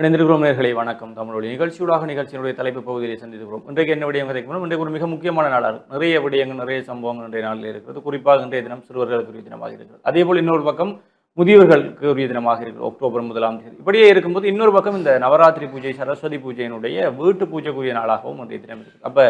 இணைந்திருக்கிறோம் நேர்களை வணக்கம். தமிழுடைய நிகழ்ச்சியூடாக நிகழ்ச்சியினுடைய தலைப்பு பகுதியை சந்தித்துக்கிறோம் இன்றைக்கு என்ன விடயம் கிடைக்கும் இன்றைக்கு ஒரு மிக முக்கியமான நாளாக நிறைய விடயங்கள் நிறைய சம்பவங்கள் இன்றைய நாளில் இருக்கிறது குறிப்பாக இன்றைய தினம் சிறுவர்களுக்குரிய தினமாக இருக்கிறது. அதே போல் இன்னொரு பக்கம் முதியவர்களுக்கு உரிய தினமாக இருக்கிறது. அக்டோபர் முதலாம் தேதி. இப்படியே இருக்கும்போது இன்னொரு பக்கம் இந்த நவராத்திரி பூஜை சரஸ்வதி பூஜையினுடைய வீட்டு பூஜைக்குரிய நாளாகவும் இன்றைய தினம் இருக்குது. அப்போ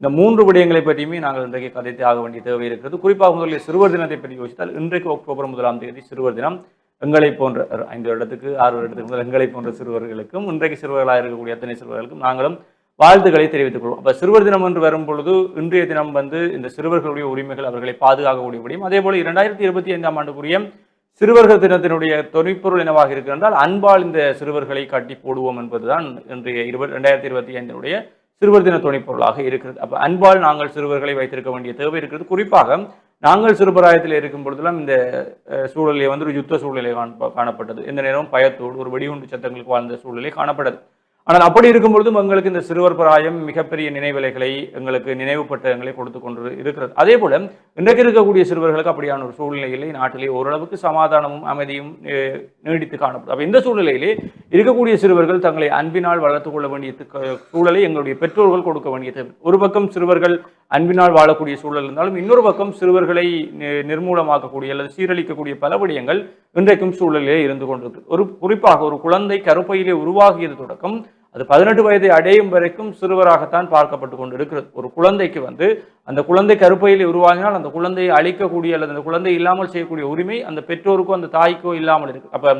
இந்த மூன்று விடயங்களை பற்றியுமே நாங்கள் இன்றைக்கு கதைத்து ஆக வேண்டிய தேவை இருக்கிறது. குறிப்பாக முதலில் சிறுவர் தினத்தை பற்றி யோசித்தால் இன்றைக்கு அக்டோபர் முதலாம் தேதி சிறுவர் தினம் எங்களை போன்ற ஐந்து வருடத்துக்கு ஆறு வருடத்துக்கு முதல் எங்களை போன்ற சிறுவர்களுக்கும் இன்றைக்கு சிறுவர்களாக இருக்கக்கூடிய அத்தனை சிறுவர்களுக்கும் நாங்களும் வாழ்த்துக்களை தெரிவித்துக் கொள்வோம். அப்போ சிறுவர் தினம் என்று வரும் பொழுது இன்றைய தினம் வந்து இந்த சிறுவர்களுடைய உரிமைகள் அவர்களை பாதுகாக்கக்கூடிய முடியும் அதே போல இரண்டாயிரத்தி இருபத்தி ஐந்தாம் ஆண்டுக்குரிய சிறுவர்கள் தினத்தினுடைய தொனிப்பொருள் என்னவாக இருக்கின்றால் அன்பால் இந்த சிறுவர்களை கட்டி போடுவோம் என்பதுதான் இன்றைய இருபது ரெண்டாயிரத்தி இருபத்தி ஐந்தினுடைய சிறுவர் தின துணைப்பொருளாக இருக்கிறது. அப்போ அன்பால் நாங்கள் சிறுவர்களை வைத்திருக்க வேண்டிய தேவை இருக்கிறது. குறிப்பாக நாங்கள் சிறுபராயத்தில் இருக்கும் பொழுதெல்லாம் இந்த சூழலை வந்து ஒரு யுத்த சூழ்நிலை காணப்பட்டது. எந்த நேரமும் பயத்தோடு ஒரு வெடிகுண்டு சத்தங்களுக்கு வாழ்ந்த சூழ்நிலை காணப்பட்டது. ஆனால் அப்படி இருக்கும் பொழுதும் எங்களுக்கு இந்த சிறுவர் பிராயம் மிகப்பெரிய நினைவிலைகளை எங்களுக்கு நினைவு பட்டங்களை கொடுத்து கொண்டு இருக்கிறது. அதே போல இன்றைக்கு இருக்கக்கூடிய சிறுவர்களுக்கு அப்படியான ஒரு சூழ்நிலையிலே நாட்டிலே ஓரளவுக்கு சமாதானமும் அமைதியும் நீடித்து காணப்படும் அப்போ இந்த சூழ்நிலையிலே இருக்கக்கூடிய சிறுவர்கள் தங்களை அன்பினால் வளர்த்து கொள்ள வேண்டிய சூழலை எங்களுடைய பெற்றோர்கள் கொடுக்க வேண்டியது. ஒரு பக்கம் சிறுவர்கள் அன்பினால் வாழக்கூடிய சூழல் இருந்தாலும் இன்னொரு பக்கம் சிறுவர்களை நிர்மூலமாக்கக்கூடிய அல்லது சீரழிக்கக்கூடிய பல விடயங்கள் இன்றைக்கும் சூழலிலே இருந்து கொண்டிருக்கு. ஒரு குறிப்பாக ஒரு குழந்தை கருப்பையிலே உருவாகியது தொடக்கம் அது பதினெட்டு வயதை அடையும் வரைக்கும் சிறுவராகத்தான் பார்க்கப்பட்டு கொண்டு இருக்கிறது ஒரு குழந்தைக்கு வந்து அந்த குழந்தை கருப்பையிலே உருவாகினால் அந்த குழந்தையை அழிக்கக்கூடிய அல்லது அந்த குழந்தை இல்லாமல் செய்யக்கூடிய உரிமை அந்த பெற்றோருக்கோ அந்த தாய்க்கோ இல்லாமல் இருக்கு. அப்ப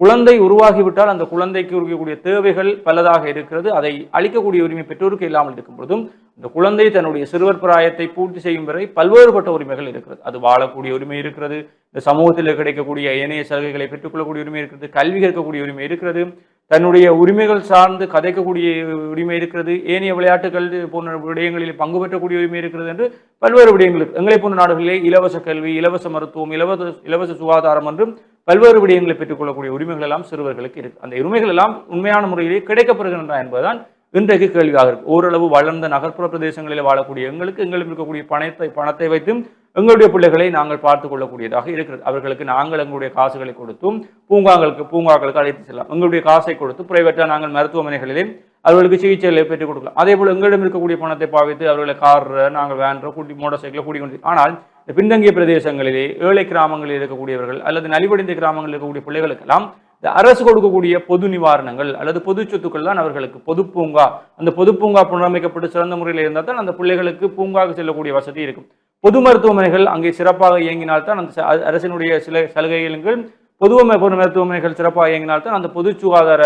குழந்தை உருவாகிவிட்டால் அந்த குழந்தைக்கு இருக்கக்கூடிய தேவைகள் பலதாக இருக்கிறது. அதை அளிக்கக்கூடிய உரிமை பெற்றோருக்கு இல்லாமல் இருக்கும் பொழுதும் இந்த குழந்தை தன்னுடைய சிறுவர் பிராயத்தை பூர்த்தி செய்யும் வரை பல்வேறுபட்ட உரிமைகள் இருக்கிறது. அது வாழக்கூடிய உரிமை இருக்கிறது. இந்த சமூகத்தில் கிடைக்கக்கூடிய ஏனைய சலுகைகளை பெற்றுக்கொள்ளக்கூடிய உரிமை இருக்கிறது. கல்வி கேட்கக்கூடிய உரிமை இருக்கிறது. தன்னுடைய உரிமைகள் சார்ந்து கதைக்கக்கூடிய உரிமை இருக்கிறது. ஏனைய விளையாட்டுகள் போன்ற விடயங்களில் பங்கு பெற்றக்கூடிய உரிமை இருக்கிறது என்று பல்வேறு விடயங்கள் எங்களை போன்ற நாடுகளிலே இலவச கல்வி இலவச மருத்துவம் இலவச இலவச சுகாதாரம் என்றும் பல்வேறு விடயங்களை பெற்றுக்கொள்ளக்கூடிய உரிமைகள் எல்லாம் சிறுவர்களுக்கு இருக்கு. அந்த உரிமைகள் எல்லாம் உண்மையான முறையிலே கிடைக்கப்படுகின்றன என்பதுதான் இன்றைக்கு கேள்வியாக இருக்கு. ஓரளவு வளர்ந்த நகர்ப்புற பிரதேசங்களில் வாழக்கூடிய எங்களுக்கு எங்களுக்கு இருக்கக்கூடிய பணத்தை பணத்தை வைத்தும் எங்களுடைய பிள்ளைகளை நாங்கள் பார்த்து கொள்ளக்கூடியதாக இருக்கிறது. அவர்களுக்கு நாங்கள் எங்களுடைய காசுகளை கொடுத்தும் பூங்காங்களுக்கு பூங்காக்களுக்கு அழைத்து செல்லலாம். எங்களுடைய காசை கொடுத்து பிரைவேட்டாக நாங்கள் மருத்துவமனைகளிலே அவர்களுக்கு சிகிச்சைகளை பெற்றுக் கொடுக்கலாம். அதே போல் எங்களிடம் இருக்கக்கூடிய பணத்தை பாவித்து அவர்களை கார் நாங்கள் வேன்ற கூட்டி மோட்டார் சைக்கிளை கூட்டி கொண்டு ஆனால் பின்தங்கிய பிரதேசங்களிலே ஏழை கிராமங்களில் இருக்கக்கூடியவர்கள் அல்லது நலிவடைந்த கிராமங்களில் இருக்கக்கூடிய பிள்ளைகளுக்கெல்லாம் இந்த அரசு கொடுக்கக்கூடிய பொது நிவாரணங்கள் அல்லது பொது சொத்துக்கள் தான் அவர்களுக்கு பொது பூங்கா. அந்த பொது பூங்கா புனரமைக்கப்பட்டு சிறந்த முறையில் இருந்தால் தான் அந்த பிள்ளைகளுக்கு பூங்காவுக்கு செல்லக்கூடிய வசதி இருக்கும். பொது மருத்துவமனைகள் அங்கே சிறப்பாக இயங்கினால்தான் அந்த ச- அரசினுடைய சில சலுகைகள் பொது மருத்துவமனைகள் சிறப்பாக இயங்கினால்தான் அந்த பொது சுகாதார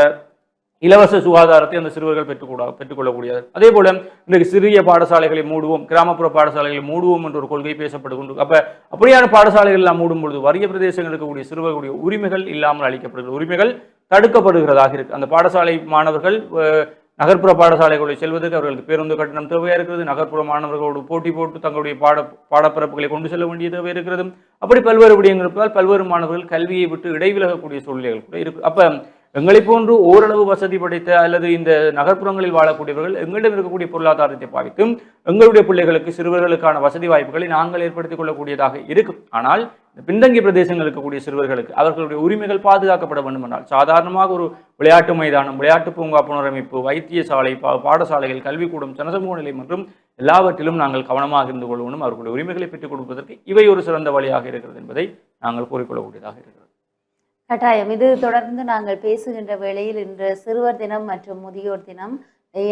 இலவச சுகாதாரத்தை அந்த சிறுவர்கள் பெற்றுக்கூடா பெற்றுக்கொள்ளக்கூடியது. அதே போல இன்றைக்கு சிறிய பாடசாலைகளை மூடுவோம் கிராமப்புற பாடசாலைகளை மூடுவோம் என்ற ஒரு கொள்கை பேசப்பட்டு அப்ப அப்படியான பாடசாலைகள் எல்லாம் மூடும் பொழுது வறிய பிரதேசங்கள் இருக்கக்கூடிய சிறுவர்களுடைய உரிமைகள் இல்லாமல் அளிக்கப்படுகிறது உரிமைகள் தடுக்கப்படுகிறதாக இருக்கு. அந்த பாடசாலை மாணவர்கள் நகர்ப்புற பாடசாலைகளை செல்வதற்கு அவர்களுக்கு பேருந்து கட்டணம் தேவையாக இருக்கிறது நகர்ப்புற மாணவர்களோடு போட்டி போட்டு தங்களுடைய பாட பாடப்பரப்புகளை கொண்டு செல்ல வேண்டிய தேவை இருக்கிறது அப்படி பல்வேறு விடயங்கள் இருப்பதால் பல்வேறு மாணவர்கள் கல்வியை விட்டு இடைவிலகக்கூடிய சூழ்நிலைகள் கூட இருக்கு. அப்போ எங்களை போன்று ஓரளவு வசதி படைத்த அல்லது இந்த நகர்ப்புறங்களில் வாழக்கூடியவர்கள் எங்களிடம் இருக்கக்கூடிய பொருளாதாரத்தை பாதிக்கும் எங்களுடைய பிள்ளைகளுக்கு சிறுவர்களுக்கான வசதி வாய்ப்புகளை நாங்கள் ஏற்படுத்திக் கொள்ளக்கூடியதாக இருக்கும். ஆனால் இந்த பின்தங்கிய பிரதேசங்கள் இருக்கக்கூடிய சிறுவர்களுக்கு அவர்களுடைய உரிமைகள் பாதுகாக்கப்பட வேண்டும் என்றால் சாதாரணமாக ஒரு விளையாட்டு மைதானம் விளையாட்டு பூங்கா புனரமைப்பு வைத்தியசாலை பா பாடசாலைகள் கல்விக்கூடம் ஜனசமூக நிலை மற்றும் எல்லாவற்றிலும் நாங்கள் கவனமாக இருந்து கொள்ளணும். அவர்களுடைய உரிமைகளை பெற்றுக் கொடுப்பதற்கு இவை ஒரு சிறந்த வழியாக இருக்கிறது என்பதை நாங்கள் கூறிக்கொள்ளக்கூடியதாக இருக்கிறது. கட்டாயம். இது தொடர்ந்து நாங்கள் பேசுகின்ற வேளையில் இன்று சிறுவர் தினம் மற்றும் முதியோர் தினம்.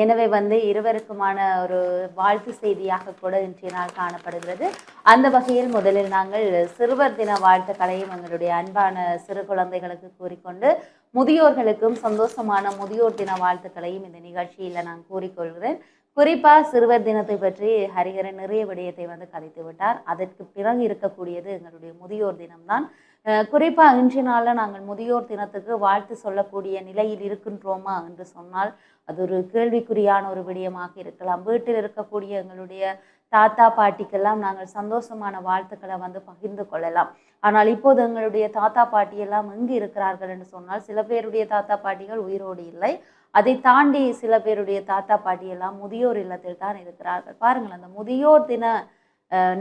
எனவே வந்து இருவருக்குமான ஒரு வாழ்த்து செய்தியாக கூட இன்றைய நாள் காணப்படுகிறது. அந்த வகையில் முதலில் நாங்கள் சிறுவர் தின வாழ்த்துக்களையும் எங்களுடைய அன்பான சிறு குழந்தைகளுக்கு கூறிக்கொண்டு முதியோர்களுக்கும் சந்தோஷமான முதியோர் தின வாழ்த்துக்களையும் இந்த நிகழ்ச்சியில் நான் கூறிக்கொள்கிறேன். குறிப்பா சிறுவர் தினத்தை பற்றி ஹரிஹரன் நிறைய விடயத்தை வந்து கதைத்து விட்டார். அதற்கு பிறகு இருக்கக்கூடியது எங்களுடைய முதியோர் தினம்தான். குறிப்பாக இன்றைய நாளில் நாங்கள் முதியோர் தினத்துக்கு வாழ்த்து சொல்லக்கூடிய நிலையில் இருக்கின்றோமா என்று சொன்னால் அது ஒரு கேள்விக்குறியான ஒரு விடயமாக இருக்கலாம். வீட்டில் இருக்கக்கூடிய எங்களுடைய தாத்தா பாட்டிக்கெல்லாம் நாங்கள் சந்தோஷமான வாழ்த்துக்களை வந்து பகிர்ந்து கொள்ளலாம். ஆனால் இப்போது எங்களுடைய தாத்தா பாட்டியெல்லாம் எங்கு இருக்கிறார்கள் என்று சொன்னால் சில பேருடைய தாத்தா பாட்டிகள் உயிரோடு இல்லை. அதை தாண்டி சில பேருடைய தாத்தா பாட்டியெல்லாம் முதியோர் இல்லத்தில் தான் இருக்கிறார்கள். பாருங்கள் அந்த முதியோர் தின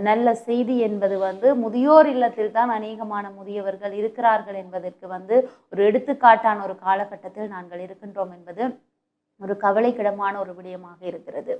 நல்ல செய்தி என்பது வந்து முதியோர் இல்லத்தில் தான் அநேகமான முதியவர்கள் இருக்கிறார்கள் என்பதற்கு வந்து ஒரு எடுத்துக்காட்டான ஒரு காலகட்டத்தில் நாங்கள் இருக்கின்றோம் என்பது ஒரு கவலைக்கிடமான ஒரு விடயமாக இருக்கிறது.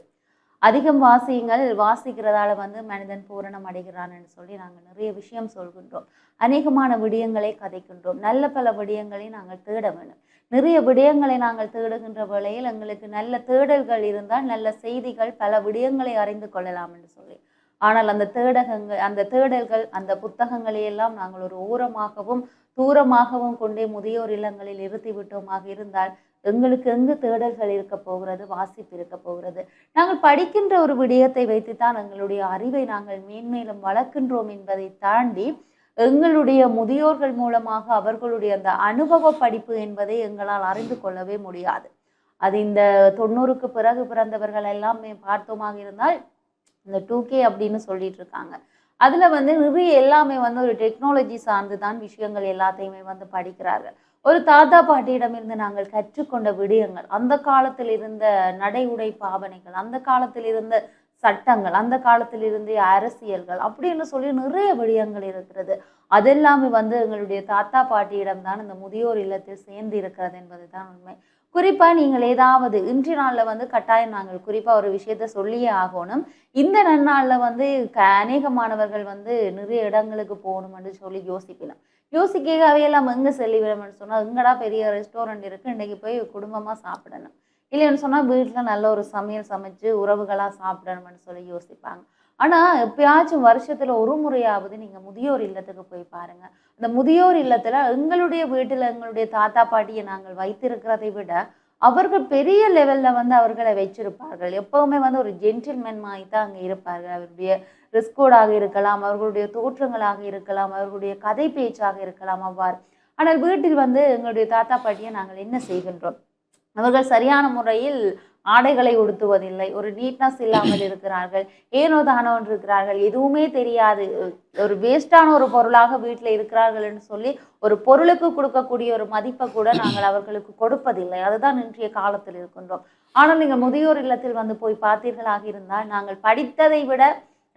அதிகம் வாசியுங்கள் வாசிக்கிறதால வந்து மனிதன் பூரணம் அடைகிறான்னு சொல்லி நாங்கள் நிறைய விஷயம் சொல்கின்றோம். அநேகமான விடயங்களை கதைக்கின்றோம். நல்ல பல விடயங்களை நாங்கள் தேட வேண்டும். நிறைய விடயங்களை நாங்கள் தேடுகின்ற வேளையில் எங்களுக்கு நல்ல தேடல்கள் இருந்தால் நல்ல செய்திகள் பல விடயங்களை அறிந்து கொள்ளலாம் என்று சொல்லி ஆனால் அந்த தேடகங்கள் அந்த தேடல்கள் அந்த புத்தகங்களை எல்லாம் நாங்கள் ஒரு ஓரமாகவும் தூரமாகவும் கொண்டே முதியோர் இல்லங்களில் நிறுத்தி விட்டோமாக இருந்தால் எங்களுக்கு எங்கு தேடல்கள் இருக்க போகிறது வாசிப்பு இருக்க போகிறது? நாங்கள் படிக்கின்ற ஒரு விடயத்தை வைத்துத்தான் எங்களுடைய அறிவை நாங்கள் மேன்மேலும் வளர்க்கின்றோம் என்பதை தாண்டி எங்களுடைய முதியோர்கள் மூலமாக அவர்களுடைய அந்த அனுபவ படிப்பு என்பதை எங்களால் அறிந்து கொள்ளவே முடியாது. அது இந்த தொண்ணூறுக்கு பிறகு பிறந்தவர்கள் எல்லாமே பார்த்தோமாக இருந்தால் இந்த டூ கே அப்படின்னு சொல்லிட்டு இருக்காங்க அதில் வந்து நிறைய எல்லாமே வந்து ஒரு டெக்னாலஜி சார்ந்து தான் விஷயங்கள் எல்லாத்தையுமே வந்து படிக்கிறார்கள். ஒரு தாத்தா பாட்டியிடமிருந்து நாங்கள் கற்றுக்கொண்ட விடயங்கள் அந்த காலத்தில் இருந்த நடை உடை பாவனைகள் அந்த காலத்தில் இருந்த சட்டங்கள் அந்த காலத்தில் இருந்த அரசியல்கள் அப்படின்னு சொல்லி நிறைய விடயங்கள் இருக்கிறது. அதெல்லாமே வந்து எங்களுடைய தாத்தா பாட்டியிடம் தான் இந்த முதியோர் இல்லத்தில் சேர்ந்து இருக்கிறது என்பது தான் உண்மை. குறிப்பாக நீங்கள் ஏதாவது இன்றைய நாளில் வந்து கட்டாயம் நாங்கள் குறிப்பாக ஒரு விஷயத்த சொல்லியே ஆகணும். இந்த நன்னாளில் வந்து க- அநேக மாணவர்கள் வந்து நிறைய இடங்களுக்கு போகணும்னு சொல்லி யோசிக்கலாம். யோசிக்கவே நம்ம எங்கே செல்லிவிடணும்னு சொன்னால் எங்கடா பெரிய ரெஸ்டாரண்ட் இருக்குது இன்றைக்கி போய் குடும்பமாக சாப்பிடணும். இல்லைன்னு சொன்னால் வீட்டில் நல்ல ஒரு சமையல் சமைச்சு உறவுகளாக சாப்பிடணும்னு சொல்லி யோசிப்பாங்க. ஆனால் எப்பயாச்சும் வருஷத்தில் ஒரு முறையாவது நீங்கள் முதியோர் இல்லத்துக்கு போய் பாருங்கள் அந்த முதியோர் இல்லத்தில் எங்களுடைய வீட்டில் எங்களுடைய தாத்தா பாட்டியை நாங்கள் வைத்திருக்கிறதை விட அவர்கள் பெரிய லெவலில் வந்து அவர்களை வச்சிருப்பார்கள். எப்போவுமே வந்து ஒரு ஜென்டில்மேன் மாதிரி தான் அங்கே இருப்பார்கள். அவருடைய ரிஸ்கோடாக இருக்கலாம் அவர்களுடைய தோற்றங்களாக இருக்கலாம் அவர்களுடைய கதை பேச்சாக இருக்கலாம் அவ்வாறு. ஆனால் வீட்டில் வந்து எங்களுடைய தாத்தா பாட்டியை நாங்கள் என்ன செய்கின்றோம்? அவர்கள் சரியான முறையில் ஆடைகளை உடுத்துவதில்லை. ஒரு நீட்னஸ் இல்லாமல் இருக்கிறார்கள். ஏனோ தானோ இருக்கிறார்கள். எதுவுமே தெரியாது. ஒரு வேஸ்டான ஒரு பொருளாக வீட்டில் இருக்கிறார்கள் என்று சொல்லி ஒரு பொருளுக்கு கொடுக்கக்கூடிய ஒரு மதிப்பை கூட நாங்கள் அவர்களுக்கு கொடுப்பதில்லை. அதுதான் இன்றைய காலத்தில் இருக்கின்றோம். ஆனால் நீங்கள் முதியோர் இல்லத்தில் வந்து போய் பார்த்தீர்களாக இருந்தால் நாங்கள் படித்ததை விட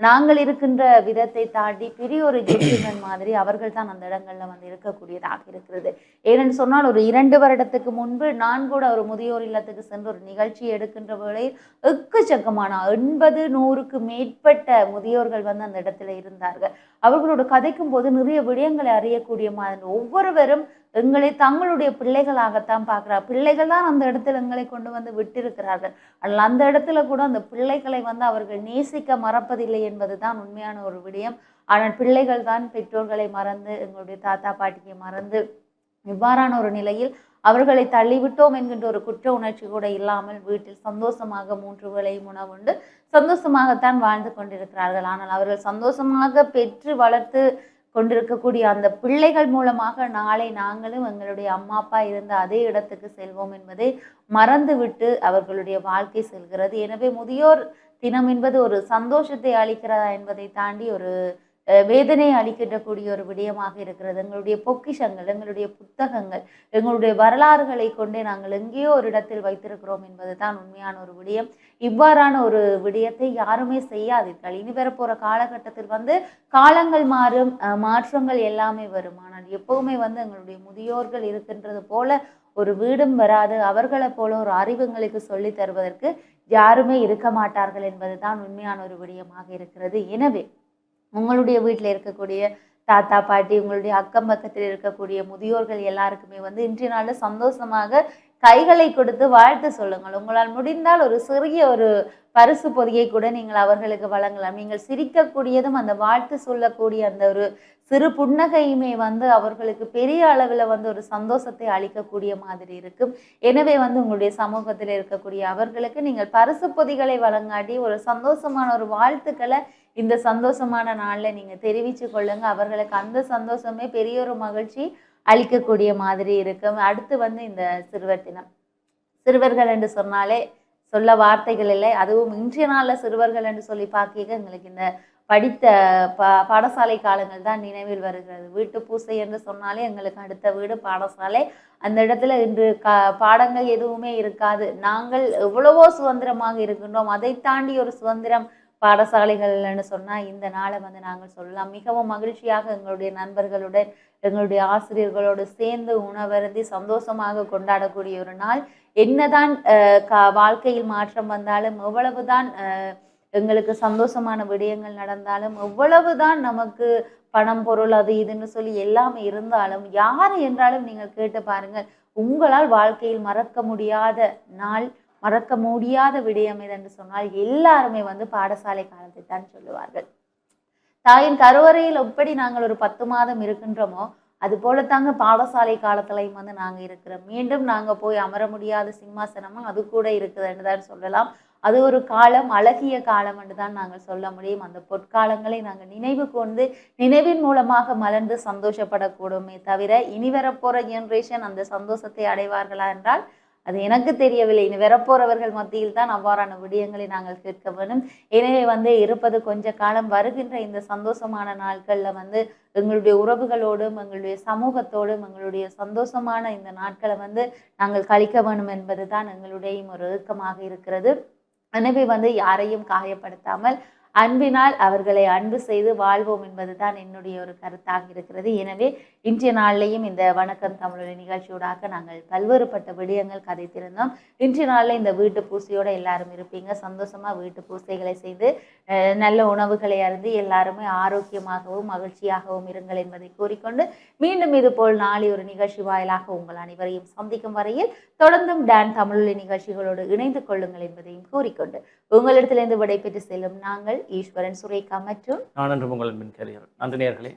நாங்கள் இருக்கின்ற விதத்தை தாண்டி பெரிய ஒரு ஜென்டில்மேன் மாதிரி அவர்கள் தான் அந்த இடங்களில் வந்து இருக்கக்கூடியதாக இருக்கிறது. ஏனென்று சொன்னால் ஒரு இரண்டு வருடத்துக்கு முன்பு நான் கூட ஒரு முதியோர் இல்லத்துக்கு சென்று ஒரு நிகழ்ச்சி எடுக்கின்ற வேளையில் எக்கச்சக்கமான எண்பது நூறுக்கு மேற்பட்ட முதியோர்கள் வந்து அந்த இடத்துல இருந்தார்கள். அவர்களோட கதைக்கும் போது நிறைய விடயங்களை அறியக்கூடிய மாதிரி ஒவ்வொருவரும் எங்களை தங்களுடைய பிள்ளைகளாகத்தான் பார்க்குறா பிள்ளைகள் தான் அந்த இடத்துல எங்களை கொண்டு வந்து விட்டிருக்கிறார்கள். அல்ல அந்த இடத்துல கூட அந்த பிள்ளைகளை வந்து அவர்கள் நேசிக்க மறப்பதில்லை என்பது தான் உண்மையான ஒரு விடயம். ஆனால் பிள்ளைகள் தான் பெற்றோர்களை மறந்து எங்களுடைய தாத்தா பாட்டியை மறந்து இவ்வாறான ஒரு நிலையில் அவர்களை தள்ளிவிட்டோம் என்கின்ற ஒரு குற்ற உணர்ச்சி கூட இல்லாமல் வீட்டில் சந்தோஷமாக மூன்று வேளையும் உணவுண்டு சந்தோஷமாகத்தான் வாழ்ந்து கொண்டிருக்கிறார்கள். ஆனால் அவர்கள் சந்தோஷமாக பெற்று வளர்த்து கொண்டிருக்கக்கூடிய அந்த பிள்ளைகள் மூலமாக நாளை நாங்களும் எங்களுடைய அம்மா அப்பா இருந்த அதே இடத்துக்கு செல்வோம் என்பதை மறந்துவிட்டு அவர்களுடைய வாழ்க்கை செல்கிறது. எனவே முதியோர் தினம் என்பது ஒரு சந்தோஷத்தை அளிக்கிறதா என்பதை தாண்டி ஒரு வேதனை அளிக்கின்ற கூடிய ஒரு விடயமாக இருக்கிறது. எங்களுடைய பொக்கிஷங்கள் எங்களுடைய புத்தகங்கள் எங்களுடைய வரலாறுகளை கொண்டே நாங்கள் எங்கேயோ ஒரு இடத்தில் வைத்திருக்கிறோம் என்பது தான் உண்மையான ஒரு விடயம். இவ்வாறான ஒரு விடயத்தை யாருமே செய்யாதீர்கள். இனி வரப்போகிற காலகட்டத்தில் வந்து காலங்கள் மாறும் மாற்றங்கள் எல்லாமே வரும். ஆனால் எப்பவுமே வந்து எங்களுடைய முதியோர்கள் இருக்கின்றது போல ஒரு வீடும் வராது. அவர்களைப் போல ஒரு அறிவுங்களுக்கு சொல்லித் தருவதற்கு யாருமே இருக்க மாட்டார்கள் என்பதுதான் உண்மையான ஒரு விடயமாக இருக்கிறது. எனவே உங்களுடைய வீட்டில் இருக்கக்கூடிய தாத்தா பாட்டி உங்களுடைய அக்கம் பக்கத்தில் இருக்கக்கூடிய முதியோர்கள் எல்லாருக்குமே வந்து இன்றைய நாளில் சந்தோஷமாக கைகளை கொடுத்து வாழ்த்து சொல்லுங்கள். உங்களால் முடிந்தால் ஒரு சிறிய ஒரு பரிசு பொதியை கூட நீங்கள் அவர்களுக்கு வழங்கலாம். நீங்கள் சிரிக்கக்கூடியதும் அந்த வாழ்த்து சொல்லக்கூடிய அந்த ஒரு சிறு புன்னகையுமே வந்து அவர்களுக்கு பெரிய அளவில் வந்து ஒரு சந்தோஷத்தை அளிக்கக்கூடிய மாதிரி இருக்கும். எனவே வந்து உங்களுடைய சமூகத்தில் இருக்கக்கூடிய அவர்களுக்கு நீங்கள் பரிசு பொதிகளை வழங்காட்டி ஒரு சந்தோஷமான ஒரு வாழ்த்துக்களை இந்த சந்தோஷமான நாளில் நீங்கள் தெரிவித்து கொள்ளுங்க. அவர்களுக்கு அந்த சந்தோஷமே பெரிய ஒரு மகிழ்ச்சி அளிக்கக்கூடிய மாதிரி இருக்கும். அடுத்து வந்து இந்த சிறுவர் தினம் சிறுவர்கள் என்று சொன்னாலே சொல்ல வார்த்தைகள் இல்லை. அதுவும் இன்றைய நாளில் சிறுவர்கள் என்று சொல்லி பார்க்க எங்களுக்கு இந்த படித்த பா பாடசாலை காலங்கள் தான் நினைவில் வருகிறது. வீட்டு பூசை என்று சொன்னாலே எங்களுக்கு அடுத்த வீடு பாடசாலை. அந்த இடத்துல இன்று கா பாடங்கள் எதுவுமே இருக்காது. நாங்கள் எவ்வளவோ சுதந்திரமாக இருக்கின்றோம். அதை தாண்டி ஒரு சுதந்திரம் பாடசாலைகள்னு சொன்னால் இந்த நாளை வந்து நாங்கள் சொல்லலாம். மிகவும் மகிழ்ச்சியாக எங்களுடைய நண்பர்களுடன் எங்களுடைய ஆசிரியர்களோடு சேர்ந்து உணவருந்தி சந்தோஷமாக கொண்டாடக்கூடிய ஒரு நாள். என்னதான் கா- வாழ்க்கையில் மாற்றம் வந்தாலும் எவ்வளவுதான் எங்களுக்கு சந்தோஷமான விடயங்கள் நடந்தாலும் எவ்வளவுதான் நமக்கு பணம் பொருள் அது இதுன்னு சொல்லி எல்லாமே இருந்தாலும் யார் என்றாலும் நீங்கள் கேட்டு பாருங்கள். உங்களால் வாழ்க்கையில் மறக்க முடியாத நாள் மறக்க முடியாத விடயம் எது சொன்னால் எல்லாருமே வந்து பாடசாலை காலத்தை தான் சொல்லுவார்கள். தாயின் கருவறையில் எப்படி நாங்கள் ஒரு பத்து மாதம் இருக்கின்றோமோ அது போலத்தாங்க பாடசாலை காலத்துலையும் வந்து நாங்க இருக்கிறோம். மீண்டும் நாங்க போய் அமர முடியாத சிம்மாசனமும் அது கூட இருக்குதுன்னு தான் சொல்லலாம். அது ஒரு காலம் அழகிய காலம் என்று தான் நாங்கள் சொல்ல முடியும். அந்த பொற்காலங்களை நாங்கள் நினைவு கொண்டு நினைவின் மூலமாக மலர்ந்து சந்தோஷப்படக்கூடுமே தவிர இனி வரப்போகிற ஜென்ரேஷன் அந்த சந்தோஷத்தை அடைவார்களா என்றால் அது எனக்கு தெரியவில்லை. இனி வரப்போறவர்கள் மத்தியில் தான் அவ்வாறான விடயங்களை நாங்கள் கேட்க வேண்டும். எனவே வந்து இருப்பது கொஞ்ச காலம் வருகின்ற இந்த சந்தோஷமான நாட்கள்ல வந்து எங்களுடைய உறவுகளோடும் எங்களுடைய சமூகத்தோடும் எங்களுடைய சந்தோஷமான இந்த நாட்களை வந்து நாங்கள் கழிக்க வேண்டும் என்பது தான் எங்களுடையும் ஒரு ஏக்கமாக இருக்கிறது. எனவே வந்து யாரையும் காயப்படுத்தாமல் அன்பினால் அவர்களை அன்பு செய்து வாழ்வோம் என்பது தான் என்னுடைய ஒரு கருத்தாக இருக்கிறது. எனவே இன்றைய நாள்லையும் இந்த வணக்கம் தமிழொலி நிகழ்ச்சியோடாக நாங்கள் பல்வேறுபட்ட விடயங்கள் கதைத்திருந்தோம். இன்றைய நாளில் இந்த வீட்டு பூசையோட எல்லாரும் இருப்பீங்க. சந்தோஷமா வீட்டு பூசைகளை செய்து நல்ல உணவுகளை அருந்து எல்லாருமே ஆரோக்கியமாகவும் மகிழ்ச்சியாகவும் இருங்கள் என்பதை கூறிக்கொண்டு மீண்டும் இது போல் நாளை ஒரு நிகழ்ச்சி வாயிலாக உங்கள் அனைவரையும் சந்திக்கும் வரையில் தொடர்ந்தும் டான் தமிழொலி நிகழ்ச்சிகளோடு இணைந்து கொள்ளுங்கள் என்பதையும் கூறிக்கொண்டு உங்களிடத்திலிருந்து விடைபெற்று செல்லும் நாங்கள் ஈஸ்வரன் சுரேகா மற்றும் நான் என்று உங்கள் நன்றி நேர்களே